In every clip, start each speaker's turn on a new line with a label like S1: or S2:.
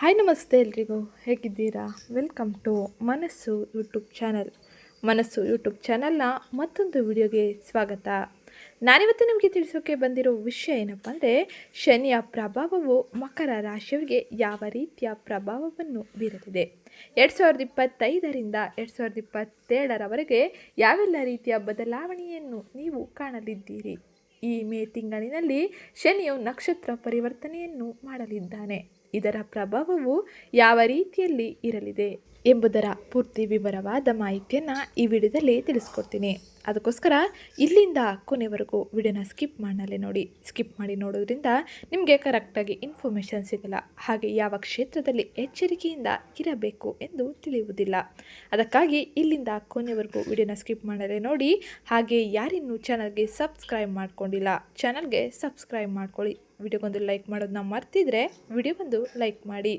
S1: Hi ನಮಸ್ತೆ ಎಲ್ರಿಗೂ. ಹೇಗಿದ್ದೀರಾ? Welcome to Manasu YouTube channel. Manasu YouTube ಚಾನಲ್ನ ಮತ್ತೊಂದು ವಿಡಿಯೋಗೆ ಸ್ವಾಗತ. ನಾನಿವತ್ತು ನಿಮಗೆ ತಿಳಿಸೋಕೆ ಬಂದಿರೋ ವಿಷಯ ಏನಪ್ಪ ಅಂದರೆ, ಶನಿಯ ಪ್ರಭಾವವು ಮಕರ ರಾಶಿಯವರಿಗೆ ಯಾವ ರೀತಿಯ ಪ್ರಭಾವವನ್ನು ಬೀರಲಿದೆ ಎರಡು ಸಾವಿರದ ಇಪ್ಪತ್ತೈದರಿಂದ ಎರಡು ಸಾವಿರದ ಇಪ್ಪತ್ತೇಳರವರೆಗೆ ಯಾವೆಲ್ಲ ರೀತಿಯ ಬದಲಾವಣೆಯನ್ನು ನೀವು ಕಾಣಲಿದ್ದೀರಿ? ಈ ಮೇ ತಿಂಗಳಿನಲ್ಲಿ ಶನಿಯು ನಕ್ಷತ್ರ ಪರಿವರ್ತನೆಯನ್ನು ಮಾಡಲಿದ್ದಾನೆ. ಇದರ ಪ್ರಭಾವವು ಯಾವ ರೀತಿಯಲ್ಲಿ ಇರಲಿದೆ ಎಂಬುದರ ಪೂರ್ತಿ ವಿವರವಾದ ಮಾಹಿತಿಯನ್ನು ಈ ವಿಡಿಯೋದಲ್ಲಿ ತಿಳಿಸ್ಕೊಡ್ತೀನಿ. ಅದಕ್ಕೋಸ್ಕರ ಇಲ್ಲಿಂದ ಕೊನೆವರೆಗೂ ವಿಡಿಯೋನ ಸ್ಕಿಪ್ ಮಾಡಲೇ ನೋಡಿ. ಸ್ಕಿಪ್ ಮಾಡಿ ನೋಡೋದ್ರಿಂದ ನಿಮಗೆ ಕರೆಕ್ಟಾಗಿ ಇನ್ಫಾರ್ಮೇಷನ್ ಸಿಗಲ್ಲ. ಹಾಗೆ ಯಾವ ಕ್ಷೇತ್ರದಲ್ಲಿ ಎಚ್ಚರಿಕೆಯಿಂದ ಇರಬೇಕು ಎಂದು ತಿಳಿಯುವುದಿಲ್ಲ. ಅದಕ್ಕಾಗಿ ಇಲ್ಲಿಂದ ಕೊನೆವರೆಗೂ ವಿಡಿಯೋನ ಸ್ಕಿಪ್ ಮಾಡಲೇ ನೋಡಿ. ಹಾಗೆ ಯಾರಿನ್ನೂ ಚಾನಲ್ಗೆ ಸಬ್ಸ್ಕ್ರೈಬ್ ಮಾಡ್ಕೊಂಡಿಲ್ಲ ಚಾನಲ್ಗೆ ಸಬ್ಸ್ಕ್ರೈಬ್ ಮಾಡ್ಕೊಳ್ಳಿ. ವಿಡಿಯೋಗೊಂದು ಲೈಕ್ ಮಾಡೋದನ್ನ ಮರ್ತಿದ್ರೆ ವಿಡಿಯೋಗೊಂದು ಲೈಕ್ ಮಾಡಿ.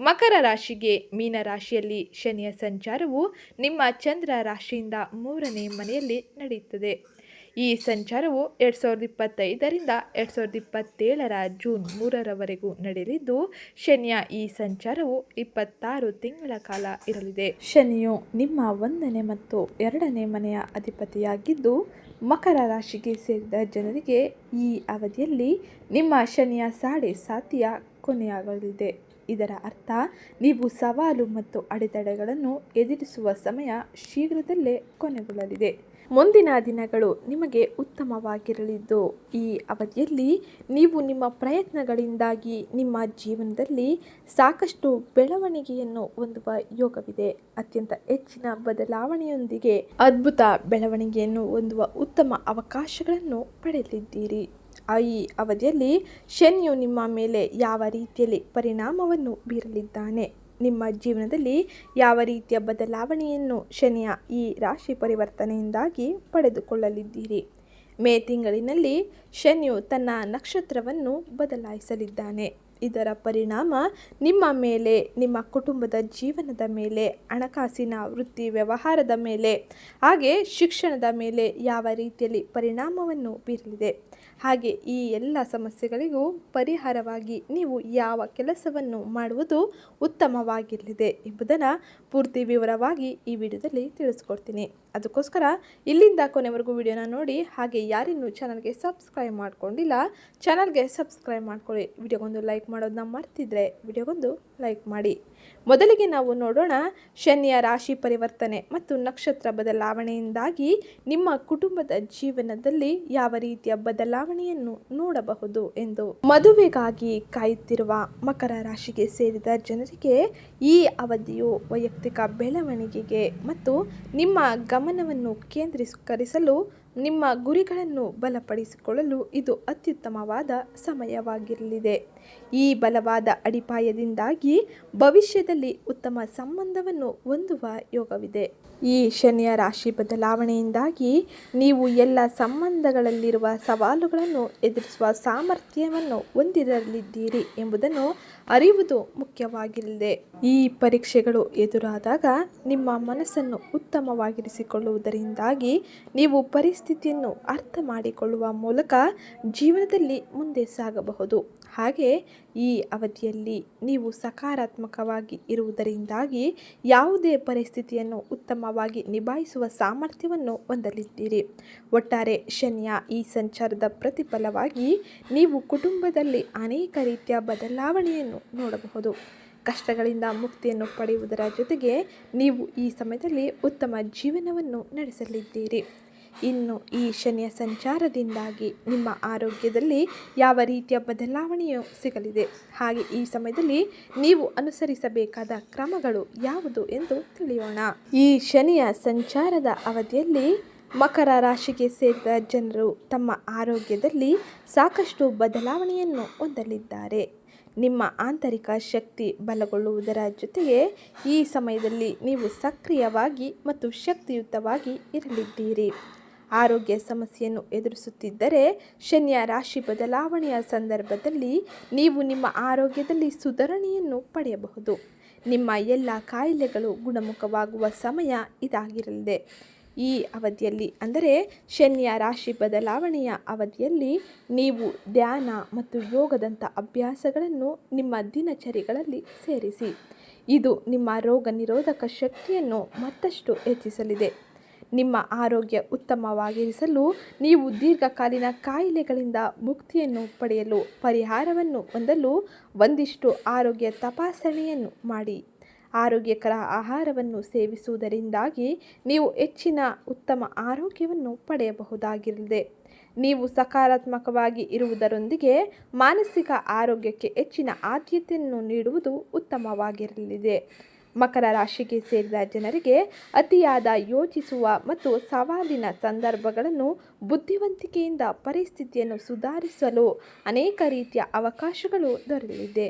S1: ಮಕರ ರಾಶಿಗೆ ಮೀನ ರಾಶಿಯಲ್ಲಿ ಶನಿಯ ಸಂಚಾರವು ನಿಮ್ಮ ಚಂದ್ರ ರಾಶಿಯಿಂದ ಮೂರನೇ ಮನೆಯಲ್ಲಿ ನಡೆಯುತ್ತದೆ. ಈ ಸಂಚಾರವು ಎರಡು ಸಾವಿರದ ಇಪ್ಪತ್ತೈದರಿಂದ ಎರಡು ಸಾವಿರದ ಇಪ್ಪತ್ತೇಳರ ಜೂನ್ ಮೂರರವರೆಗೂ ನಡೆಯಲಿದ್ದು, ಶನಿಯ ಈ ಸಂಚಾರವು ಇಪ್ಪತ್ತಾರು ತಿಂಗಳ ಕಾಲ ಇರಲಿದೆ. ಶನಿಯು ನಿಮ್ಮ ಒಂದನೇ ಮತ್ತು ಎರಡನೇ ಮನೆಯ ಅಧಿಪತಿಯಾಗಿದ್ದು ಮಕರ ರಾಶಿಗೆ ಸೇರಿದ ಜನರಿಗೆ ಈ ಅವಧಿಯಲ್ಲಿ ನಿಮ್ಮ ಶನಿಯ ಸಾಡೆ ಸಾತಿಯ ಕೊನೆಯಾಗಲಿದೆ. ಇದರ ಅರ್ಥ, ನೀವು ಸವಾಲು ಮತ್ತು ಅಡೆತಡೆಗಳನ್ನು ಎದುರಿಸುವ ಸಮಯ ಶೀಘ್ರದಲ್ಲೇ ಕೊನೆಗೊಳ್ಳಲಿದೆ. ಮುಂದಿನ ದಿನಗಳು ನಿಮಗೆ ಉತ್ತಮವಾಗಿರಲಿದ್ದು, ಈ ಅವಧಿಯಲ್ಲಿ ನೀವು ನಿಮ್ಮ ಪ್ರಯತ್ನಗಳಿಂದಾಗಿ ನಿಮ್ಮ ಜೀವನದಲ್ಲಿ ಸಾಕಷ್ಟು ಬೆಳವಣಿಗೆಯನ್ನು ಹೊಂದುವ ಯೋಗವಿದೆ. ಅತ್ಯಂತ ಹೆಚ್ಚಿನ ಬದಲಾವಣೆಯೊಂದಿಗೆ ಅದ್ಭುತ ಬೆಳವಣಿಗೆಯನ್ನು ಹೊಂದುವ ಉತ್ತಮ ಅವಕಾಶಗಳನ್ನು ಪಡೆಯಲಿದ್ದೀರಿ. ಈ ಅವಧಿಯಲ್ಲಿ ಶನಿಯು ನಿಮ್ಮ ಮೇಲೆ ಯಾವ ರೀತಿಯಲ್ಲಿ ಪರಿಣಾಮವನ್ನು ಬೀರಲಿದ್ದಾನೆ? ನಿಮ್ಮ ಜೀವನದಲ್ಲಿ ಯಾವ ರೀತಿಯ ಬದಲಾವಣೆಯನ್ನು ಶನಿಯ ಈ ರಾಶಿ ಪರಿವರ್ತನೆಯಿಂದಾಗಿ ಪಡೆದುಕೊಳ್ಳಲಿದ್ದೀರಿ? ಮೇ ತಿಂಗಳಿನಲ್ಲಿ ಶನಿಯು ತನ್ನ ನಕ್ಷತ್ರವನ್ನು ಬದಲಾಯಿಸಲಿದ್ದಾನೆ. ಇದರ ಪರಿಣಾಮ ನಿಮ್ಮ ಮೇಲೆ, ನಿಮ್ಮ ಕುಟುಂಬದ ಜೀವನದ ಮೇಲೆ, ಹಣಕಾಸಿನ ವೃತ್ತಿ ವ್ಯವಹಾರದ ಮೇಲೆ, ಹಾಗೆ ಶಿಕ್ಷಣದ ಮೇಲೆ ಯಾವ ರೀತಿಯಲ್ಲಿ ಪರಿಣಾಮವನ್ನು ಬೀರಲಿದೆ? ಹಾಗೆ ಈ ಎಲ್ಲ ಸಮಸ್ಯೆಗಳಿಗೂ ಪರಿಹಾರವಾಗಿ ನೀವು ಯಾವ ಕೆಲಸವನ್ನು ಮಾಡುವುದು ಉತ್ತಮವಾಗಿರಲಿದೆ ಎಂಬುದನ್ನು ಪೂರ್ತಿ ವಿವರವಾಗಿ ಈ ವಿಡಿಯೋದಲ್ಲಿ ತಿಳಿಸ್ಕೊಡ್ತೀನಿ. ಅದಕ್ಕೋಸ್ಕರ ಇಲ್ಲಿಂದ ಕೊನೆವರೆಗೂ ವಿಡಿಯೋನ ನೋಡಿ, ಹಾಗೆ ಯಾರಿನ್ನೂ ಚಾನಲ್ಗೆ ಸಬ್ಸ್ಕ್ರೈಬ್ ಮಾಡ್ಕೊಂಡಿಲ್ಲ, ಚಾನಲ್ಗೆ ಸಬ್ಸ್ಕ್ರೈಬ್ ಮಾಡ್ಕೊಳ್ಳಿ. ವಿಡಿಯೋಗೊಂದು ಲೈಕ್ ಮಾಡೋದನ್ನ ಮರ್ತಿದ್ರೆ ವಿಡಿಯೋಗೊಂದು ಲೈಕ್ ಮಾಡಿ. ಮೊದಲಿಗೆ ನಾವು ನೋಡೋಣ, ಶನಿಯ ರಾಶಿ ಪರಿವರ್ತನೆ ಮತ್ತು ನಕ್ಷತ್ರ ಬದಲಾವಣೆಯಿಂದಾಗಿ ನಿಮ್ಮ ಕುಟುಂಬದ ಜೀವನದಲ್ಲಿ ಯಾವ ರೀತಿಯ ಬದಲಾವಣೆಯನ್ನು ನೋಡಬಹುದು ಎಂದು. ಮದುವೆಗಾಗಿ ಕಾಯುತ್ತಿರುವ ಮಕರ ರಾಶಿಗೆ ಸೇರಿದ ಜನರಿಗೆ ಈ ಅವಧಿಯು ವೈಯಕ್ತಿಕ ಬೆಳವಣಿಗೆಗೆ ಮತ್ತು ನಿಮ್ಮ ಗಮನವನ್ನು ಕೇಂದ್ರೀಕರಿಸಲು ನಿಮ್ಮ ಗುರಿಗಳನ್ನು ಬಲಪಡಿಸಿಕೊಳ್ಳಲು ಇದು ಅತ್ಯುತ್ತಮವಾದ ಸಮಯವಾಗಿರಲಿದೆ. ಈ ಬಲವಾದ ಅಡಿಪಾಯದಿಂದಾಗಿ ಭವಿಷ್ಯದಲ್ಲಿ ಉತ್ತಮ ಸಂಬಂಧವನ್ನು ಹೊಂದುವ ಯೋಗವಿದೆ. ಈ ಶನಿಯ ರಾಶಿ ಬದಲಾವಣೆಯಿಂದಾಗಿ ನೀವು ಎಲ್ಲ ಸಂಬಂಧಗಳಲ್ಲಿರುವ ಸವಾಲುಗಳನ್ನು ಎದುರಿಸುವ ಸಾಮರ್ಥ್ಯವನ್ನು ಹೊಂದಿರಲಿದ್ದೀರಿ ಎಂಬುದನ್ನು ಅರಿಯುವುದು ಮುಖ್ಯವಾಗಿರಲಿದೆ. ಈ ಪರೀಕ್ಷೆಗಳು ಎದುರಾದಾಗ ನಿಮ್ಮ ಮನಸ್ಸನ್ನು ಉತ್ತಮವಾಗಿರಿಸಿಕೊಳ್ಳುವುದರಿಂದಾಗಿ ನೀವು ಪರಿಸ್ಥಿತಿಯನ್ನು ಅರ್ಥ ಮಾಡಿಕೊಳ್ಳುವ ಮೂಲಕ ಜೀವನದಲ್ಲಿ ಮುಂದೆ ಸಾಗಬಹುದು. ಹಾಗೆ ಈ ಅವಧಿಯಲ್ಲಿ ನೀವು ಸಕಾರಾತ್ಮಕವಾಗಿ ಇರುವುದರಿಂದಾಗಿ ಯಾವುದೇ ಪರಿಸ್ಥಿತಿಯನ್ನು ಉತ್ತಮವಾಗಿ ನಿಭಾಯಿಸುವ ಸಾಮರ್ಥ್ಯವನ್ನು ಹೊಂದಲಿದ್ದೀರಿ. ಒಟ್ಟಾರೆ ಶನಿಯ ಈ ಸಂಚಾರದ ಪ್ರತಿಫಲವಾಗಿ ನೀವು ಕುಟುಂಬದಲ್ಲಿ ಅನೇಕ ರೀತಿಯ ಬದಲಾವಣೆಯನ್ನು ನೋಡಬಹುದು. ಕಷ್ಟಗಳಿಂದ ಮುಕ್ತಿಯನ್ನು ಪಡೆಯುವುದರ ಜೊತೆಗೆ ನೀವು ಈ ಸಮಯದಲ್ಲಿ ಉತ್ತಮ ಜೀವನವನ್ನು ನಡೆಸಲಿದ್ದೀರಿ. ಇನ್ನು ಈ ಶನಿಯ ಸಂಚಾರದಿಂದಾಗಿ ನಿಮ್ಮ ಆರೋಗ್ಯದಲ್ಲಿ ಯಾವ ರೀತಿಯ ಬದಲಾವಣೆಯು ಸಿಗಲಿದೆ. ಹಾಗೆ ಈ ಸಮಯದಲ್ಲಿ ನೀವು ಅನುಸರಿಸಬೇಕಾದ ಕ್ರಮಗಳು ಯಾವುದು ಎಂದು ತಿಳಿಯೋಣ. ಈ ಶನಿಯ ಸಂಚಾರದ ಅವಧಿಯಲ್ಲಿ ಮಕರ ರಾಶಿಗೆ ಸೇರಿದ ಜನರು ತಮ್ಮ ಆರೋಗ್ಯದಲ್ಲಿ ಸಾಕಷ್ಟು ಬದಲಾವಣೆಯನ್ನು ಹೊಂದಲಿದ್ದಾರೆ. ನಿಮ್ಮ ಆಂತರಿಕ ಶಕ್ತಿ ಬಲಗೊಳ್ಳುವುದರ ಜೊತೆಗೆ ಈ ಸಮಯದಲ್ಲಿ ನೀವು ಸಕ್ರಿಯವಾಗಿ ಮತ್ತು ಶಕ್ತಿಯುತವಾಗಿ ಇರಲಿದ್ದೀರಿ. ಆರೋಗ್ಯ ಸಮಸ್ಯೆಯನ್ನು ಎದುರಿಸುತ್ತಿದ್ದರೆ ಶನಿಯ ರಾಶಿ ಬದಲಾವಣೆಯ ಸಂದರ್ಭದಲ್ಲಿ ನೀವು ನಿಮ್ಮ ಆರೋಗ್ಯದಲ್ಲಿ ಸುಧಾರಣೆಯನ್ನು ಪಡೆಯಬಹುದು. ನಿಮ್ಮ ಎಲ್ಲ ಕಾಯಿಲೆಗಳು ಗುಣಮುಖವಾಗುವ ಸಮಯ ಇದಾಗಿರಲಿದೆ. ಈ ಅವಧಿಯಲ್ಲಿ ಅಂದರೆ ಶನಿಯ ರಾಶಿ ಬದಲಾವಣೆಯ ಅವಧಿಯಲ್ಲಿ ನೀವು ಧ್ಯಾನ ಮತ್ತು ಯೋಗದಂಥ ಅಭ್ಯಾಸಗಳನ್ನು ನಿಮ್ಮ ದಿನಚರಿಗಳಲ್ಲಿ ಸೇರಿಸಿ. ಇದು ನಿಮ್ಮ ರೋಗ ನಿರೋಧಕ ಶಕ್ತಿಯನ್ನು ಮತ್ತಷ್ಟು ಹೆಚ್ಚಿಸಲಿದೆ. ನಿಮ್ಮ ಆರೋಗ್ಯ ಉತ್ತಮವಾಗಿರಿಸಲು ನೀವು ದೀರ್ಘಕಾಲೀನ ಕಾಯಿಲೆಗಳಿಂದ ಮುಕ್ತಿಯನ್ನು ಪಡೆಯಲು ಪರಿಹಾರವನ್ನು ಹೊಂದಲು ಒಂದಿಷ್ಟು ಆರೋಗ್ಯ ತಪಾಸಣೆಯನ್ನು ಮಾಡಿ. ಆರೋಗ್ಯಕರ ಆಹಾರವನ್ನು ಸೇವಿಸುವುದರಿಂದಾಗಿ ನೀವು ಹೆಚ್ಚಿನ ಉತ್ತಮ ಆರೋಗ್ಯವನ್ನು ಪಡೆಯಬಹುದಾಗಿರಲಿದೆ. ನೀವು ಸಕಾರಾತ್ಮಕವಾಗಿ ಇರುವುದರೊಂದಿಗೆ ಮಾನಸಿಕ ಆರೋಗ್ಯಕ್ಕೆ ಹೆಚ್ಚಿನ ಆದ್ಯತೆಯನ್ನು ನೀಡುವುದು ಉತ್ತಮವಾಗಿರಲಿದೆ. ಮಕರ ರಾಶಿಗೆ ಸೇರಿದ ಜನರಿಗೆ ಅತಿಯಾದ ಯೋಚಿಸುವ ಮತ್ತು ಸವಾಲಿನ ಸಂದರ್ಭಗಳನ್ನು ಬುದ್ಧಿವಂತಿಕೆಯಿಂದ ಪರಿಸ್ಥಿತಿಯನ್ನು ಸುಧಾರಿಸಲು ಅನೇಕ ರೀತಿಯ ಅವಕಾಶಗಳು ದೊರೆಯಲಿದೆ.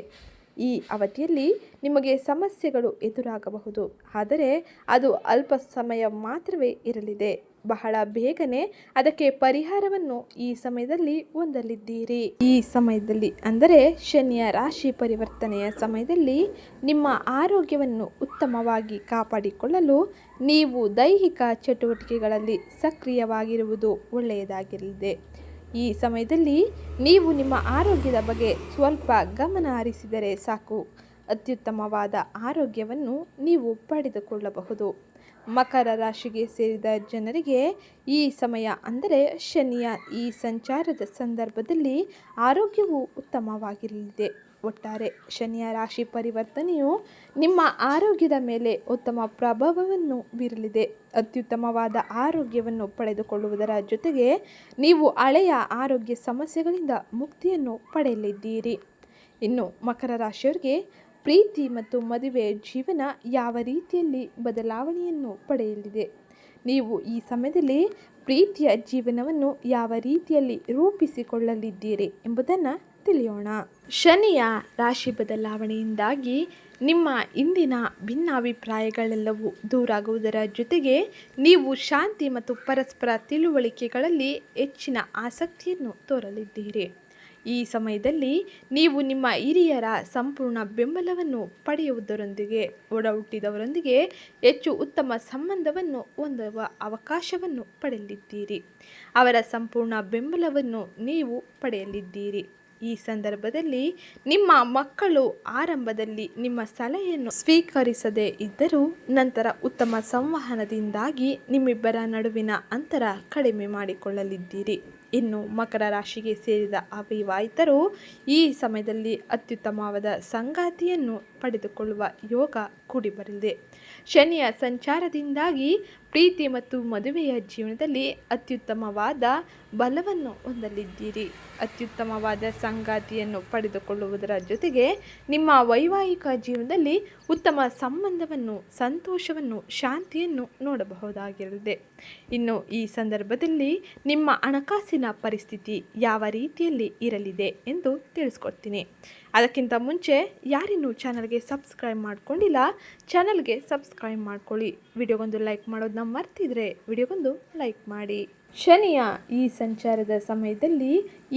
S1: ಈ ಅವಧಿಯಲ್ಲಿ ನಿಮಗೆ ಸಮಸ್ಯೆಗಳು ಎದುರಾಗಬಹುದು, ಆದರೆ ಅದು ಅಲ್ಪ ಸಮಯ ಮಾತ್ರವೇ ಇರಲಿದೆ. ಬಹಳ ಬೇಗನೆ ಅದಕ್ಕೆ ಪರಿಹಾರವನ್ನು ಈ ಸಮಯದಲ್ಲಿ ಹೊಂದಲಿದ್ದೀರಿ. ಈ ಸಮಯದಲ್ಲಿ ಅಂದರೆ ಶನಿಯ ರಾಶಿ ಪರಿವರ್ತನೆಯ ಸಮಯದಲ್ಲಿ ನಿಮ್ಮ ಆರೋಗ್ಯವನ್ನು ಉತ್ತಮವಾಗಿ ಕಾಪಾಡಿಕೊಳ್ಳಲು ನೀವು ದೈಹಿಕ ಚಟುವಟಿಕೆಗಳಲ್ಲಿ ಸಕ್ರಿಯವಾಗಿರುವುದು ಒಳ್ಳೆಯದಾಗಿರಲಿದೆ. ಈ ಸಮಯದಲ್ಲಿ ನೀವು ನಿಮ್ಮ ಆರೋಗ್ಯದ ಬಗ್ಗೆ ಸ್ವಲ್ಪ ಗಮನ ಹರಿಸಿದರೆ ಸಾಕು. ಅತ್ಯುತ್ತಮವಾದ ಆರೋಗ್ಯವನ್ನು ನೀವು ಪಡೆದುಕೊಳ್ಳಬಹುದು. ಮಕರ ರಾಶಿಗೆ ಸೇರಿದ ಜನರಿಗೆ ಈ ಸಮಯ ಅಂದರೆ ಶನಿಯ ಈ ಸಂಚಾರದ ಸಂದರ್ಭದಲ್ಲಿ ಆರೋಗ್ಯವು ಉತ್ತಮವಾಗಿರಲಿದೆ. ಒಟ್ಟಾರೆ ಶನಿಯ ರಾಶಿ ಪರಿವರ್ತನೆಯು ನಿಮ್ಮ ಆರೋಗ್ಯದ ಮೇಲೆ ಉತ್ತಮ ಪ್ರಭಾವವನ್ನು ಬೀರಲಿದೆ. ಅತ್ಯುತ್ತಮವಾದ ಆರೋಗ್ಯವನ್ನು ಪಡೆದುಕೊಳ್ಳುವುದರ ಜೊತೆಗೆ ನೀವು ಹಳೆಯ ಆರೋಗ್ಯ ಸಮಸ್ಯೆಗಳಿಂದ ಮುಕ್ತಿಯನ್ನು ಪಡೆಯಲಿದ್ದೀರಿ. ಇನ್ನು ಮಕರ ರಾಶಿಯವರಿಗೆ ಪ್ರೀತಿ ಮತ್ತು ಮದುವೆ ಜೀವನ ಯಾವ ರೀತಿಯಲ್ಲಿ ಬದಲಾವಣೆಯನ್ನು ಪಡೆಯಲಿದೆ? ನೀವು ಈ ಸಮಯದಲ್ಲಿ ಪ್ರೀತಿಯ ಜೀವನವನ್ನು ಯಾವ ರೀತಿಯಲ್ಲಿ ರೂಪಿಸಿಕೊಳ್ಳಲಿದ್ದೀರಿ ಎಂಬುದನ್ನು ತಿಳಿಯೋಣ. ಶನಿಯ ರಾಶಿ ಬದಲಾವಣೆಯಿಂದಾಗಿ ನಿಮ್ಮ ಇಂದಿನ ಭಿನ್ನಾಭಿಪ್ರಾಯಗಳೆಲ್ಲವೂ ದೂರಾಗುವುದರ ಜೊತೆಗೆ ನೀವು ಶಾಂತಿ ಮತ್ತು ಪರಸ್ಪರ ತಿಳುವಳಿಕೆಗಳಲ್ಲಿ ಹೆಚ್ಚಿನ ಆಸಕ್ತಿಯನ್ನು ತೋರಲಿದ್ದೀರಿ. ಈ ಸಮಯದಲ್ಲಿ ನೀವು ನಿಮ್ಮ ಹಿರಿಯರ ಸಂಪೂರ್ಣ ಬೆಂಬಲವನ್ನು ಪಡೆಯುವುದರೊಂದಿಗೆ, ಒಡಹುಟ್ಟಿದವರೊಂದಿಗೆ ಹೆಚ್ಚು ಉತ್ತಮ ಸಂಬಂಧವನ್ನು ಹೊಂದುವ ಅವಕಾಶವನ್ನು ಪಡೆಯಲಿದ್ದೀರಿ. ಅವರ ಸಂಪೂರ್ಣ ಬೆಂಬಲವನ್ನು ನೀವು ಪಡೆಯಲಿದ್ದೀರಿ. ಈ ಸಂದರ್ಭದಲ್ಲಿ ನಿಮ್ಮ ಮಕ್ಕಳು ಆರಂಭದಲ್ಲಿ ನಿಮ್ಮ ಸಲಹೆಯನ್ನು ಸ್ವೀಕರಿಸದೇ ಇದ್ದರೂ ನಂತರ ಉತ್ತಮ ಸಂವಹನದಿಂದಾಗಿ ನಿಮ್ಮಿಬ್ಬರ ನಡುವಿನ ಅಂತರ ಕಡಿಮೆ ಮಾಡಿಕೊಳ್ಳಲಿದ್ದೀರಿ. ಇನ್ನು ಮಕರ ರಾಶಿಗೆ ಸೇರಿದ ಅವಿವಾಹಿತರು ಈ ಸಮಯದಲ್ಲಿ ಅತ್ಯುತ್ತಮವಾದ ಸಂಗಾತಿಯನ್ನು ಪಡೆದುಕೊಳ್ಳುವ ಯೋಗ ಕೂಡಿಬರಲಿದೆ ಶನಿಯ ಸಂಚಾರದಿಂದಾಗಿ ಪ್ರೀತಿ ಮತ್ತು ಮದುವೆಯ ಜೀವನದಲ್ಲಿ ಅತ್ಯುತ್ತಮವಾದ ಬಲವನ್ನು ಹೊಂದಲಿದ್ದೀರಿ. ಅತ್ಯುತ್ತಮವಾದ ಸಂಗಾತಿಯನ್ನು ಪಡೆದುಕೊಳ್ಳುವುದರ ಜೊತೆಗೆ ನಿಮ್ಮ ವೈವಾಹಿಕ ಜೀವನದಲ್ಲಿ ಉತ್ತಮ ಸಂಬಂಧವನ್ನು, ಸಂತೋಷವನ್ನು, ಶಾಂತಿಯನ್ನು ನೋಡಬಹುದಾಗಿರಲಿದೆ. ಇನ್ನು ಈ ಸಂದರ್ಭದಲ್ಲಿ ನಿಮ್ಮ ಹಣಕಾಸಿನ ಪರಿಸ್ಥಿತಿ ಯಾವ ರೀತಿಯಲ್ಲಿ ಇರಲಿದೆ ಎಂದು ತಿಳಿಸ್ಕೊಡ್ತೀನಿ. ಅದಕ್ಕಿಂತ ಮುಂಚೆ ಯಾರಿನ್ನೂ ಚಾನಲ್ಗೆ ಸಬ್ಸ್ಕ್ರೈಬ್ ಮಾಡ್ಕೊಂಡಿಲ್ಲ, ಚಾನಲ್ಗೆ ಸಬ್ಸ್ಕ್ರೈಬ್ ಮಾಡ್ಕೊಳ್ಳಿ. ವಿಡಿಯೋಗೊಂದು ಲೈಕ್ ಮಾಡೋದನ್ನ ಮರ್ತಿದ್ರೆ ವಿಡಿಯೋಗೊಂದು ಲೈಕ್ ಮಾಡಿ. ಶನಿಯ ಈ ಸಂಚಾರದ ಸಮಯದಲ್ಲಿ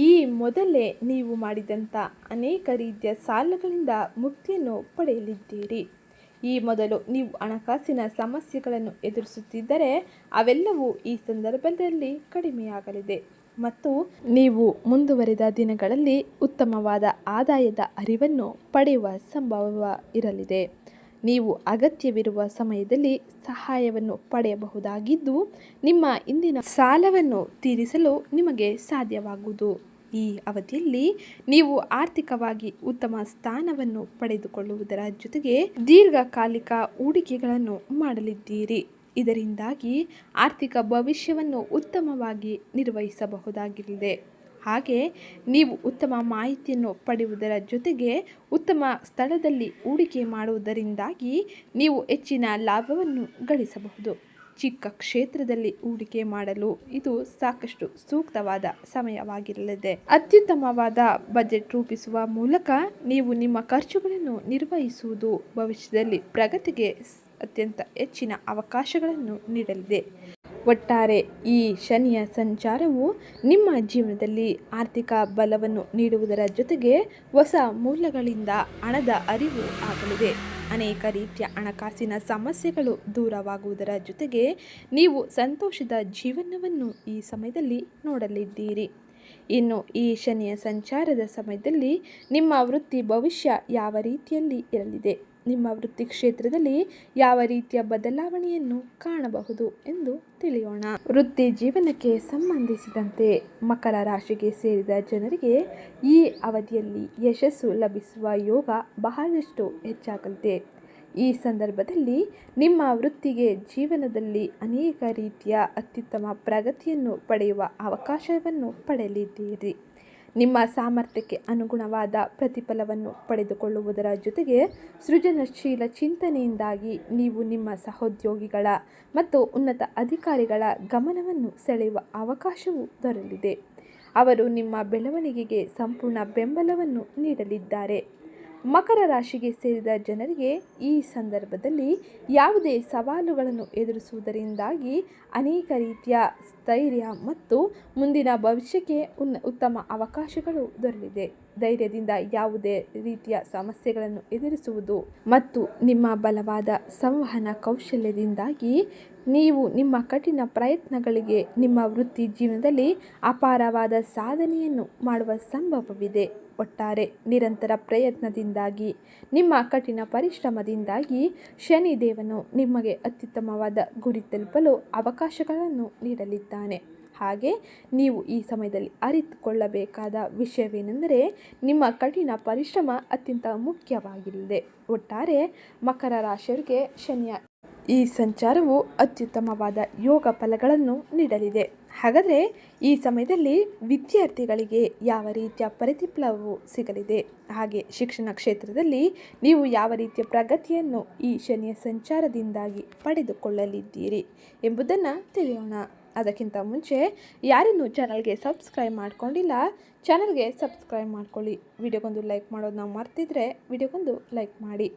S1: ಈ ಮೊದಲೇ ನೀವು ಮಾಡಿದಂಥ ಅನೇಕ ರೀತಿಯ ಸಾಲಗಳಿಂದ ಮುಕ್ತಿಯನ್ನು ಪಡೆಯಲಿದ್ದೀರಿ. ಈ ಮೊದಲು ನೀವು ಹಣಕಾಸಿನ ಸಮಸ್ಯೆಗಳನ್ನು ಎದುರಿಸುತ್ತಿದ್ದರೆ ಅವೆಲ್ಲವೂ ಈ ಸಂದರ್ಭದಲ್ಲಿ ಕಡಿಮೆಯಾಗಲಿದೆ. ಮತ್ತು ನೀವು ಮುಂದುವರಿದ ದಿನಗಳಲ್ಲಿ ಉತ್ತಮವಾದ ಆದಾಯದ ಅರಿವನ್ನು ಪಡೆಯುವ ಸಂಭವ ಇರಲಿದೆ. ನೀವು ಅಗತ್ಯವಿರುವ ಸಮಯದಲ್ಲಿ ಸಹಾಯವನ್ನು ಪಡೆಯಬಹುದಾಗಿದ್ದು, ನಿಮ್ಮ ಇಂದಿನ ಸಾಲವನ್ನು ತೀರಿಸಲು ನಿಮಗೆ ಸಾಧ್ಯವಾಗುವುದು. ಈ ಅವಧಿಯಲ್ಲಿ ನೀವು ಆರ್ಥಿಕವಾಗಿ ಉತ್ತಮ ಸ್ಥಾನವನ್ನು ಪಡೆದುಕೊಳ್ಳುವುದರ ಜೊತೆಗೆ ದೀರ್ಘಕಾಲಿಕ ಹೂಡಿಕೆಗಳನ್ನು ಮಾಡಲಿದ್ದೀರಿ. ಇದರಿಂದಾಗಿ ಆರ್ಥಿಕ ಭವಿಷ್ಯವನ್ನು ಉತ್ತಮವಾಗಿ ನಿರ್ವಹಿಸಬಹುದಾಗಿರಲಿದೆ ಹಾಗೆ ನೀವು ಉತ್ತಮ ಮಾಹಿತಿಯನ್ನು ಪಡೆಯುವುದರ ಜೊತೆಗೆ ಉತ್ತಮ ಸ್ಥಳದಲ್ಲಿ ಹೂಡಿಕೆ ಮಾಡುವುದರಿಂದಾಗಿ ನೀವು ಹೆಚ್ಚಿನ ಲಾಭವನ್ನು ಗಳಿಸಬಹುದು. ಚಿಕ್ಕ ಕ್ಷೇತ್ರದಲ್ಲಿ ಹೂಡಿಕೆ ಮಾಡಲು ಇದು ಸಾಕಷ್ಟು ಸೂಕ್ತವಾದ ಸಮಯವಾಗಿರಲಿದೆ. ಅತ್ಯುತ್ತಮವಾದ ಬಜೆಟ್ ರೂಪಿಸುವ ಮೂಲಕ ನೀವು ನಿಮ್ಮ ಖರ್ಚುಗಳನ್ನು ನಿರ್ವಹಿಸುವುದು ಭವಿಷ್ಯದಲ್ಲಿ ಪ್ರಗತಿಗೆ ಅತ್ಯಂತ ಹೆಚ್ಚಿನ ಅವಕಾಶಗಳನ್ನು ನೀಡಲಿದೆ. ಒಟ್ಟಾರೆ ಈ ಶನಿಯ ಸಂಚಾರವು ನಿಮ್ಮ ಜೀವನದಲ್ಲಿ ಆರ್ಥಿಕ ಬಲವನ್ನು ನೀಡುವುದರ ಜೊತೆಗೆ ಹೊಸ ಮೂಲಗಳಿಂದ ಹಣದ ಅರಿವು ಆಗಲಿದೆ. ಅನೇಕ ರೀತಿಯ ಹಣಕಾಸಿನ ಸಮಸ್ಯೆಗಳು ದೂರವಾಗುವುದರ ಜೊತೆಗೆ ನೀವು ಸಂತೋಷದ ಜೀವನವನ್ನು ಈ ಸಮಯದಲ್ಲಿ ನೋಡಲಿದ್ದೀರಿ. ಇನ್ನು ಈ ಶನಿಯ ಸಂಚಾರದ ಸಮಯದಲ್ಲಿ ನಿಮ್ಮ ವೃತ್ತಿ ಭವಿಷ್ಯ ಯಾವ ರೀತಿಯಲ್ಲಿ ಇರಲಿದೆ? ನಿಮ್ಮ ವೃತ್ತಿ ಕ್ಷೇತ್ರದಲ್ಲಿ ಯಾವ ರೀತಿಯ ಬದಲಾವಣೆಯನ್ನು ಕಾಣಬಹುದು ಎಂದು ತಿಳಿಯೋಣ. ವೃತ್ತಿ ಜೀವನಕ್ಕೆ ಸಂಬಂಧಿಸಿದಂತೆ ಮಕರ ರಾಶಿಗೆ ಸೇರಿದ ಜನರಿಗೆ ಈ ಅವಧಿಯಲ್ಲಿ ಯಶಸ್ಸು ಲಭಿಸುವ ಯೋಗ ಬಹಳಷ್ಟು ಹೆಚ್ಚಾಗಲಿದೆ. ಈ ಸಂದರ್ಭದಲ್ಲಿ ನಿಮ್ಮ ವೃತ್ತಿಗೆ ಜೀವನದಲ್ಲಿ ಅನೇಕ ರೀತಿಯ ಅತ್ಯುತ್ತಮ ಪ್ರಗತಿಯನ್ನು ಪಡೆಯುವ ಅವಕಾಶವನ್ನು ಪಡೆಯಲಿದ್ದೀರಿ. ನಿಮ್ಮ ಸಾಮರ್ಥ್ಯಕ್ಕೆ ಅನುಗುಣವಾದ ಪ್ರತಿಫಲವನ್ನು ಪಡೆದುಕೊಳ್ಳುವುದರ ಜೊತೆಗೆ ಸೃಜನಶೀಲ ಚಿಂತನೆಯಿಂದಾಗಿ ನೀವು ನಿಮ್ಮ ಸಹೋದ್ಯೋಗಿಗಳ ಮತ್ತು ಉನ್ನತ ಅಧಿಕಾರಿಗಳ ಗಮನವನ್ನು ಸೆಳೆಯುವ ಅವಕಾಶವೂ ದೊರಲಿದೆ ಅವರು ನಿಮ್ಮ ಬೆಳವಣಿಗೆಗೆ ಸಂಪೂರ್ಣ ಬೆಂಬಲವನ್ನು ನೀಡಲಿದ್ದಾರೆ. ಮಕರ ರಾಶಿಗೆ ಸೇರಿದ ಜನರಿಗೆ ಈ ಸಂದರ್ಭದಲ್ಲಿ ಯಾವುದೇ ಸವಾಲುಗಳನ್ನು ಎದುರಿಸುವುದರಿಂದಾಗಿ ಅನೇಕ ರೀತಿಯ ಸ್ಥೈರ್ಯ ಮತ್ತು ಮುಂದಿನ ಭವಿಷ್ಯಕ್ಕೆ ಉನ್ನ ಉತ್ತಮ ಅವಕಾಶಗಳು ದೊರಲಿದೆ ಧೈರ್ಯದಿಂದ ಯಾವುದೇ ರೀತಿಯ ಸಮಸ್ಯೆಗಳನ್ನು ಎದುರಿಸುವುದು ಮತ್ತು ನಿಮ್ಮ ಬಲವಾದ ಸಂವಹನ ಕೌಶಲ್ಯದಿಂದಾಗಿ ನೀವು ನಿಮ್ಮ ಕಠಿಣ ಪ್ರಯತ್ನಗಳಿಗೆ ನಿಮ್ಮ ವೃತ್ತಿ ಜೀವನದಲ್ಲಿ ಅಪಾರವಾದ ಸಾಧನೆಯನ್ನು ಮಾಡುವ ಸಂಭವವಿದೆ. ಒಟ್ಟಾರೆ ನಿರಂತರ ಪ್ರಯತ್ನದಿಂದಾಗಿ, ನಿಮ್ಮ ಕಠಿಣ ಪರಿಶ್ರಮದಿಂದಾಗಿ ಶನಿದೇವನು ನಿಮಗೆ ಅತ್ಯುತ್ತಮವಾದ ಗುರಿ ತಲುಪಲು ಅವಕಾಶಗಳನ್ನು ನೀಡಲಿದ್ದಾನೆ. ಹಾಗೆ ನೀವು ಈ ಸಮಯದಲ್ಲಿ ಅರಿತುಕೊಳ್ಳಬೇಕಾದ ವಿಷಯವೇನೆಂದರೆ, ನಿಮ್ಮ ಕಠಿಣ ಪರಿಶ್ರಮ ಅತ್ಯಂತ ಮುಖ್ಯವಾಗಿರಲಿದೆ ಒಟ್ಟಾರೆ ಮಕರ ರಾಶಿಯವರಿಗೆ ಶನಿಯ ಈ ಸಂಚಾರವು ಅತ್ಯುತ್ತಮವಾದ ಯೋಗ ಫಲಗಳನ್ನು ನೀಡಲಿದೆ. ಹಾಗಾದರೆ ಈ ಸಮಯದಲ್ಲಿ ವಿದ್ಯಾರ್ಥಿಗಳಿಗೆ ಯಾವ ರೀತಿಯ ಪ್ರತಿಫಲವು ಸಿಗಲಿದೆ? ಹಾಗೆ ಶಿಕ್ಷಣ ಕ್ಷೇತ್ರದಲ್ಲಿ ನೀವು ಯಾವ ರೀತಿಯ ಪ್ರಗತಿಯನ್ನು ಈ ಶನಿಯ ಸಂಚಾರದಿಂದಾಗಿ ಪಡೆದುಕೊಳ್ಳಲಿದ್ದೀರಿ ಎಂಬುದನ್ನು ತಿಳಿಯೋಣ. ಅದಕ್ಕಿಂತ ಮುಂಚೆ ಯಾರಿನ್ನೂ ಚಾನಲ್ಗೆ ಸಬ್ಸ್ಕ್ರೈಬ್ ಮಾಡ್ಕೊಂಡಿಲ್ಲ, ಚಾನಲ್ಗೆ ಸಬ್ಸ್ಕ್ರೈಬ್ ಮಾಡ್ಕೊಳ್ಳಿ. ವಿಡಿಯೋಗೊಂದು ಲೈಕ್ ಮಾಡೋದನ್ನ ಮರ್ತಿದ್ರೆ ವಿಡಿಯೋಗೊಂದು ಲೈಕ್ ಮಾಡಿ.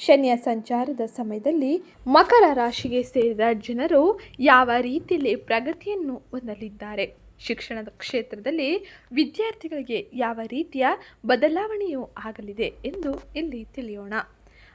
S1: ಶನಿಯ ಸಂಚಾರದ ಸಮಯದಲ್ಲಿ ಮಕರ ರಾಶಿಗೆ ಸೇರಿದ ಜನರು ಯಾವ ರೀತಿಯಲ್ಲಿ ಪ್ರಗತಿಯನ್ನು ಹೊಂದಲಿದ್ದಾರೆ? ಶಿಕ್ಷಣದ ಕ್ಷೇತ್ರದಲ್ಲಿ ವಿದ್ಯಾರ್ಥಿಗಳಿಗೆ ಯಾವ ರೀತಿಯ ಬದಲಾವಣೆಯೂ ಆಗಲಿದೆ ಎಂದು ಇಲ್ಲಿ ತಿಳಿಯೋಣ.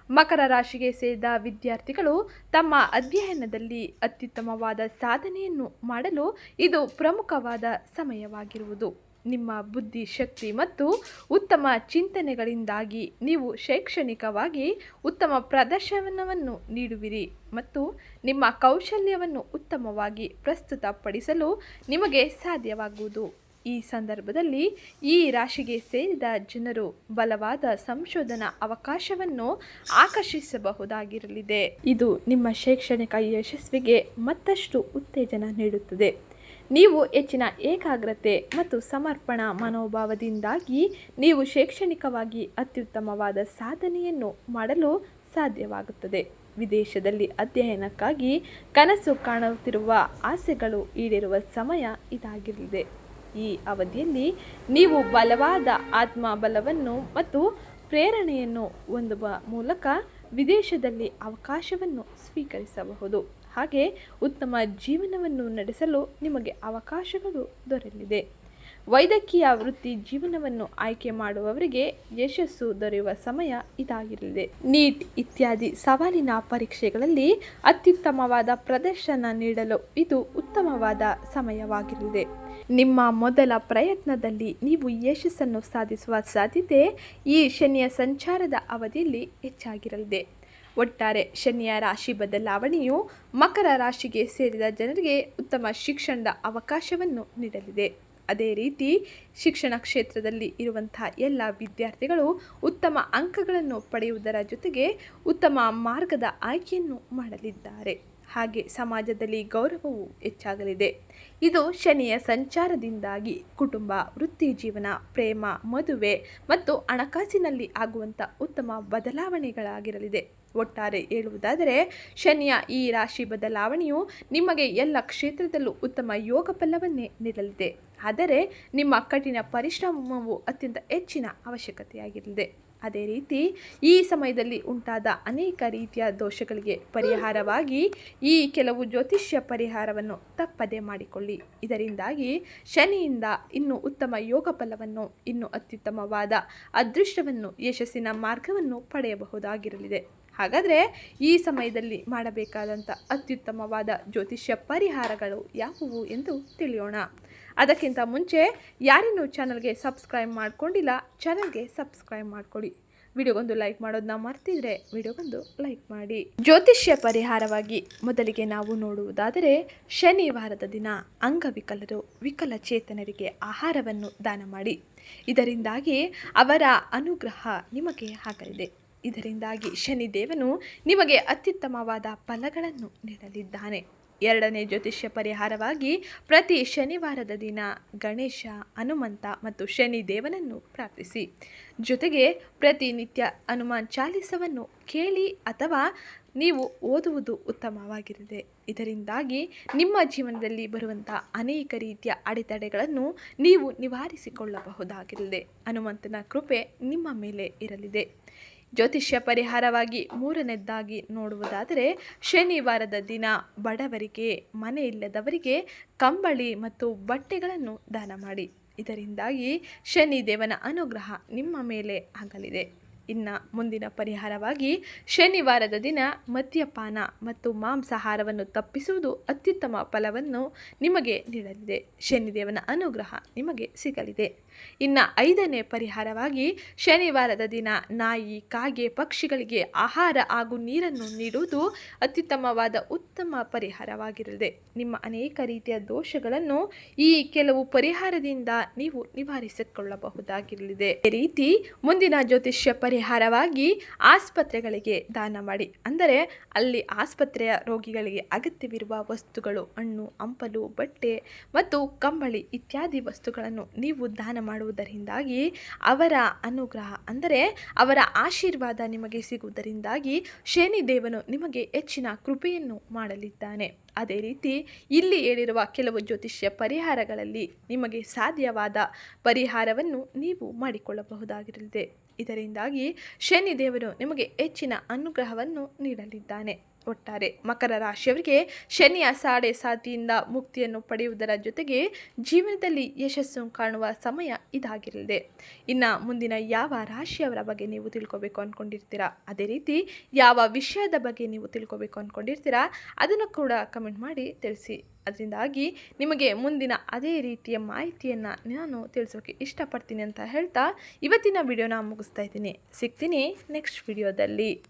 S1: ಮಕರ ರಾಶಿಗೆ ಸೇರಿದ ವಿದ್ಯಾರ್ಥಿಗಳು ತಮ್ಮ ಅಧ್ಯಯನದಲ್ಲಿ ಅತ್ಯುತ್ತಮವಾದ ಸಾಧನೆಯನ್ನು ಮಾಡಲು ಇದು ಪ್ರಮುಖವಾದ ಸಮಯವಾಗಿರುವುದು. ನಿಮ್ಮ ಬುದ್ಧಿ ಶಕ್ತಿ ಮತ್ತು ಉತ್ತಮ ಚಿಂತನೆಗಳಿಂದಾಗಿ ನೀವು ಶೈಕ್ಷಣಿಕವಾಗಿ ಉತ್ತಮ ಪ್ರದರ್ಶನವನ್ನು ನೀಡುವಿರಿ ಮತ್ತು ನಿಮ್ಮ ಕೌಶಲ್ಯವನ್ನು ಉತ್ತಮವಾಗಿ ಪ್ರಸ್ತುತಪಡಿಸಲು ನಿಮಗೆ ಸಾಧ್ಯವಾಗುವುದು. ಈ ಸಂದರ್ಭದಲ್ಲಿ ಈ ರಾಶಿಗೆ ಸೇರಿದ ಜನರು ಬಲವಾದ ಸಂಶೋಧನಾ ಅವಕಾಶವನ್ನು ಆಕರ್ಷಿಸಬಹುದಾಗಿರಲಿದೆ. ಇದು ನಿಮ್ಮ ಶೈಕ್ಷಣಿಕ ಯಶಸ್ವಿಗೆ ಮತ್ತಷ್ಟು ಉತ್ತೇಜನ ನೀಡುತ್ತದೆ. ನೀವು ಹೆಚ್ಚಿನ ಏಕಾಗ್ರತೆ ಮತ್ತು ಸಮರ್ಪಣಾ ಮನೋಭಾವದಿಂದಾಗಿ ನೀವು ಶೈಕ್ಷಣಿಕವಾಗಿ ಅತ್ಯುತ್ತಮವಾದ ಸಾಧನೆಯನ್ನು ಮಾಡಲು ಸಾಧ್ಯವಾಗುತ್ತದೆ. ವಿದೇಶದಲ್ಲಿ ಅಧ್ಯಯನಕ್ಕಾಗಿ ಕನಸು ಕಾಣುತ್ತಿರುವ ಆಸೆಗಳು ಈಡೇರುವ ಸಮಯ ಇದಾಗಿರಲಿದೆ. ಈ ಅವಧಿಯಲ್ಲಿ ನೀವು ಬಲವಾದ ಆತ್ಮಬಲವನ್ನು ಮತ್ತು ಪ್ರೇರಣೆಯನ್ನು ಹೊಂದುವ ಮೂಲಕ ವಿದೇಶದಲ್ಲಿ ಅವಕಾಶವನ್ನು ಸ್ವೀಕರಿಸಬಹುದು. ಹಾಗೆ ಉತ್ತಮ ಜೀವನವನ್ನು ನಡೆಸಲು ನಿಮಗೆ ಅವಕಾಶಗಳು ದೊರೆಯಲಿದೆ. ವೈದ್ಯಕೀಯ ವೃತ್ತಿ ಜೀವನವನ್ನು ಆಯ್ಕೆ ಮಾಡುವವರಿಗೆ ಯಶಸ್ಸು ದೊರೆಯುವ ಸಮಯ ಇದಾಗಿರಲಿದೆ. ನೀಟ್ ಇತ್ಯಾದಿ ಸವಾಲಿನ ಪರೀಕ್ಷೆಗಳಲ್ಲಿ ಅತ್ಯುತ್ತಮವಾದ ಪ್ರದರ್ಶನ ನೀಡಲು ಇದು ಉತ್ತಮವಾದ ಸಮಯವಾಗಿರಲಿದೆ. ನಿಮ್ಮ ಮೊದಲ ಪ್ರಯತ್ನದಲ್ಲಿ ನೀವು ಯಶಸ್ಸನ್ನು ಸಾಧಿಸುವ ಸಾಧ್ಯತೆ ಈ ಶನಿಯ ಸಂಚಾರದ ಅವಧಿಯಲ್ಲಿ ಹೆಚ್ಚಾಗಿರಲಿದೆ. ಒಟ್ಟಾರೆ ಶನಿಯ ರಾಶಿ ಬದಲಾವಣೆಯು ಮಕರ ರಾಶಿಗೆ ಸೇರಿದ ಜನರಿಗೆ ಉತ್ತಮ ಶಿಕ್ಷಣದ ಅವಕಾಶವನ್ನು ನೀಡಲಿದೆ. ಅದೇ ರೀತಿ ಶಿಕ್ಷಣ ಕ್ಷೇತ್ರದಲ್ಲಿ ಇರುವಂತಹ ಎಲ್ಲ ವಿದ್ಯಾರ್ಥಿಗಳು ಉತ್ತಮ ಅಂಕಗಳನ್ನು ಪಡೆಯುವುದರ ಜೊತೆಗೆ ಉತ್ತಮ ಮಾರ್ಗದ ಆಯ್ಕೆಯನ್ನು ಮಾಡಲಿದ್ದಾರೆ. ಹಾಗೆ ಸಮಾಜದಲ್ಲಿ ಗೌರವವು ಹೆಚ್ಚಾಗಲಿದೆ. ಇದು ಶನಿಯ ಸಂಚಾರದಿಂದಾಗಿ ಕುಟುಂಬ, ವೃತ್ತಿ ಜೀವನ, ಪ್ರೇಮ, ಮದುವೆ ಮತ್ತು ಹಣಕಾಸಿನಲ್ಲಿ ಆಗುವಂಥ ಉತ್ತಮ ಬದಲಾವಣೆಗಳಾಗಿರಲಿದೆ. ಒಟ್ಟಾರೆ ಹೇಳುವುದಾದರೆ, ಶನಿಯ ಈ ರಾಶಿ ಬದಲಾವಣೆಯು ನಿಮಗೆ ಎಲ್ಲ ಕ್ಷೇತ್ರದಲ್ಲೂ ಉತ್ತಮ ಯೋಗ ಫಲವನ್ನೇ ನೀಡಲಿದೆ. ಆದರೆ, ನಿಮ್ಮ ಕಠಿಣ ಪರಿಶ್ರಮವು ಅತ್ಯಂತ ಹೆಚ್ಚಿನ ಅವಶ್ಯಕತೆಯಾಗಿರಲಿದೆ. ಅದೇ ರೀತಿ ಈ ಸಮಯದಲ್ಲಿ ಉಂಟಾದ ಅನೇಕ ರೀತಿಯ ದೋಷಗಳಿಗೆ ಪರಿಹಾರವಾಗಿ ಈ ಕೆಲವು ಜ್ಯೋತಿಷ್ಯ ಪರಿಹಾರವನ್ನು ತಪ್ಪದೆ ಮಾಡಿಕೊಳ್ಳಿ. ಇದರಿಂದಾಗಿ ಶನಿಯಿಂದ ಇನ್ನೂ ಉತ್ತಮ ಯೋಗ ಫಲವನ್ನು, ಇನ್ನೂ ಅತ್ಯುತ್ತಮವಾದ ಅದೃಷ್ಟವನ್ನು, ಯಶಸ್ಸಿನ ಮಾರ್ಗವನ್ನು ಪಡೆಯಬಹುದಾಗಿರಲಿದೆ. ಹಾಗಾದರೆ ಈ ಸಮಯದಲ್ಲಿ ಮಾಡಬೇಕಾದಂಥ ಅತ್ಯುತ್ತಮವಾದ ಜ್ಯೋತಿಷ್ಯ ಪರಿಹಾರಗಳು ಯಾವುವು ಎಂದು ತಿಳಿಯೋಣ. ಅದಕ್ಕಿಂತ ಮುಂಚೆ ಯಾರಿನ್ನೂ ಚಾನಲ್ಗೆ ಸಬ್ಸ್ಕ್ರೈಬ್ ಮಾಡ್ಕೊಂಡಿಲ್ಲ, ಚಾನಲ್ಗೆ ಸಬ್ಸ್ಕ್ರೈಬ್ ಮಾಡ್ಕೊಳ್ಳಿ. ವಿಡಿಯೋಗೊಂದು ಲೈಕ್ ಮಾಡೋದನ್ನ ಮರ್ತಿದ್ರೆ ವಿಡಿಯೋಗೊಂದು ಲೈಕ್ ಮಾಡಿ. ಜ್ಯೋತಿಷ್ಯ ಪರಿಹಾರವಾಗಿ ಮೊದಲಿಗೆ ನಾವು ನೋಡುವುದಾದರೆ ಶನಿವಾರದ ದಿನ ಅಂಗವಿಕಲರು ವಿಕಲಚೇತನರಿಗೆ ಆಹಾರವನ್ನು ದಾನ ಮಾಡಿ. ಇದರಿಂದಾಗಿ ಅವರ ಅನುಗ್ರಹ ನಿಮಗೆ ಆಗಲಿದೆ. ಇದರಿಂದಾಗಿ ಶನಿದೇವನು ನಿಮಗೆ ಅತ್ಯುತ್ತಮವಾದ ಫಲಗಳನ್ನು ನೀಡಲಿದ್ದಾನೆ. ಎರಡನೇ ಜ್ಯೋತಿಷ್ಯ ಪರಿಹಾರವಾಗಿ ಪ್ರತಿ ಶನಿವಾರದ ದಿನ ಗಣೇಶ, ಹನುಮಂತ ಮತ್ತು ಶನಿ ದೇವನನ್ನು ಪ್ರಾರ್ಥಿಸಿ. ಜೊತೆಗೆ ಪ್ರತಿನಿತ್ಯ ಹನುಮಾನ್ ಚಾಲಿಸವನ್ನು ಕೇಳಿ ಅಥವಾ ನೀವು ಓದುವುದು ಉತ್ತಮವಾಗಿರಲಿದೆ ಇದರಿಂದಾಗಿ ನಿಮ್ಮ ಜೀವನದಲ್ಲಿ ಬರುವಂಥ ಅನೇಕ ರೀತಿಯ ಅಡೆತಡೆಗಳನ್ನು ನೀವು ನಿವಾರಿಸಿಕೊಳ್ಳಬಹುದಾಗಿರಲಿದೆ ಹನುಮಂತನ ಕೃಪೆ ನಿಮ್ಮ ಮೇಲೆ ಇರಲಿದೆ. ಜ್ಯೋತಿಷ್ಯ ಪರಿಹಾರವಾಗಿ ಮೂರನೇದ್ದಾಗಿ ನೋಡುವುದಾದರೆ ಶನಿವಾರದ ದಿನ ಬಡವರಿಗೆ, ಮನೆ ಇಲ್ಲದವರಿಗೆ ಕಂಬಳಿ ಮತ್ತು ಬಟ್ಟೆಗಳನ್ನು ದಾನ ಮಾಡಿ. ಇದರಿಂದಾಗಿ ಶನಿದೇವನ ಅನುಗ್ರಹ ನಿಮ್ಮ ಮೇಲೆ ಆಗಲಿದೆ. ಇನ್ನು ಮುಂದಿನ ಪರಿಹಾರವಾಗಿ ಶನಿವಾರದ ದಿನ ಮದ್ಯಪಾನ ಮತ್ತು ಮಾಂಸಾಹಾರವನ್ನು ತಪ್ಪಿಸುವುದು ಅತ್ಯುತ್ತಮ ಫಲವನ್ನು ನಿಮಗೆ ನೀಡಲಿದೆ. ಶನಿದೇವನ ಅನುಗ್ರಹ ನಿಮಗೆ ಸಿಗಲಿದೆ. ಇನ್ನು ಐದನೇ ಪರಿಹಾರವಾಗಿ ಶನಿವಾರದ ದಿನ ನಾಯಿ, ಕಾಗೆ, ಪಕ್ಷಿಗಳಿಗೆ ಆಹಾರ ಹಾಗೂ ನೀರನ್ನು ನೀಡುವುದು ಅತ್ಯುತ್ತಮವಾದ ಉತ್ತಮ ಪರಿಹಾರವಾಗಿರಲಿದೆ. ನಿಮ್ಮ ಅನೇಕ ರೀತಿಯ ದೋಷಗಳನ್ನು ಈ ಕೆಲವು ಪರಿಹಾರದಿಂದ ನೀವು ನಿವಾರಿಸಿಕೊಳ್ಳಬಹುದಾಗಿರಲಿದೆ. ಈ ರೀತಿ ಮುಂದಿನ ಜ್ಯೋತಿಷ್ಯ ಪರಿಹಾರವಾಗಿ ಆಸ್ಪತ್ರೆಗಳಿಗೆ ದಾನ ಮಾಡಿ. ಅಂದರೆ ಅಲ್ಲಿ ಆಸ್ಪತ್ರೆಯ ರೋಗಿಗಳಿಗೆ ಅಗತ್ಯವಿರುವ ವಸ್ತುಗಳು, ಹಣ್ಣು, ಹಂಪಲು, ಬಟ್ಟೆ ಮತ್ತು ಕಂಬಳಿ ಇತ್ಯಾದಿ ವಸ್ತುಗಳನ್ನು ನೀವು ದಾನ ಮಾಡುವುದರಿಂದಾಗಿ ಅವರ ಅನುಗ್ರಹ, ಅಂದರೆ ಅವರ ಆಶೀರ್ವಾದ ನಿಮಗೆ ಸಿಗುವುದರಿಂದಾಗಿ ಶನಿದೇವನು ನಿಮಗೆ ಹೆಚ್ಚಿನ ಕೃಪೆಯನ್ನು ಮಾಡಲಿದ್ದಾನೆ. ಅದೇ ರೀತಿ ಇಲ್ಲಿ ಹೇಳಿರುವ ಕೆಲವು ಜ್ಯೋತಿಷ್ಯ ಪರಿಹಾರಗಳಲ್ಲಿ ನಿಮಗೆ ಸಾಧ್ಯವಾದ ಪರಿಹಾರವನ್ನು ನೀವು ಮಾಡಿಕೊಳ್ಳಬಹುದಾಗಿರಲಿದೆ. ಇದರಿಂದಾಗಿ ಶನಿದೇವರು ನಿಮಗೆ ಹೆಚ್ಚಿನ ಅನುಗ್ರಹವನ್ನು ನೀಡಲಿದ್ದಾನೆ. ಒಟ್ಟಾರೆ ಮಕರ ರಾಶಿಯವರಿಗೆ ಶನಿಯ ಸಾಡೆ ಸಾತಿಯಿಂದ ಮುಕ್ತಿಯನ್ನು ಪಡೆಯುವುದರ ಜೊತೆಗೆ ಜೀವನದಲ್ಲಿ ಯಶಸ್ಸು ಕಾಣುವ ಸಮಯ ಇದಾಗಿರಲಿದೆ. ಇನ್ನು ಮುಂದಿನ ಯಾವ ರಾಶಿಯವರ ಬಗ್ಗೆ ನೀವು ತಿಳ್ಕೊಬೇಕು ಅಂದ್ಕೊಂಡಿರ್ತೀರಾ ಅದೇ ರೀತಿ ಯಾವ ವಿಷಯದ ಬಗ್ಗೆ ನೀವು ತಿಳ್ಕೊಬೇಕು ಅಂದ್ಕೊಂಡಿರ್ತೀರಾ ಅದನ್ನು ಕೂಡ ಕಮೆಂಟ್ ಮಾಡಿ ತಿಳಿಸಿ. ಅದರಿಂದಾಗಿ ನಿಮಗೆ ಮುಂದಿನ ಅದೇ ರೀತಿಯ ಮಾಹಿತಿಯನ್ನು ನಾನು ತಿಳಿಸೋಕೆ ಇಷ್ಟಪಡ್ತೀನಿ ಅಂತ ಹೇಳ್ತಾ ಇವತ್ತಿನ ವಿಡಿಯೋನ ಮುಗಿಸ್ತಾ ಇದ್ದೀನಿ. ಸಿಗ್ತೀನಿ ನೆಕ್ಸ್ಟ್ ವಿಡಿಯೋದಲ್ಲಿ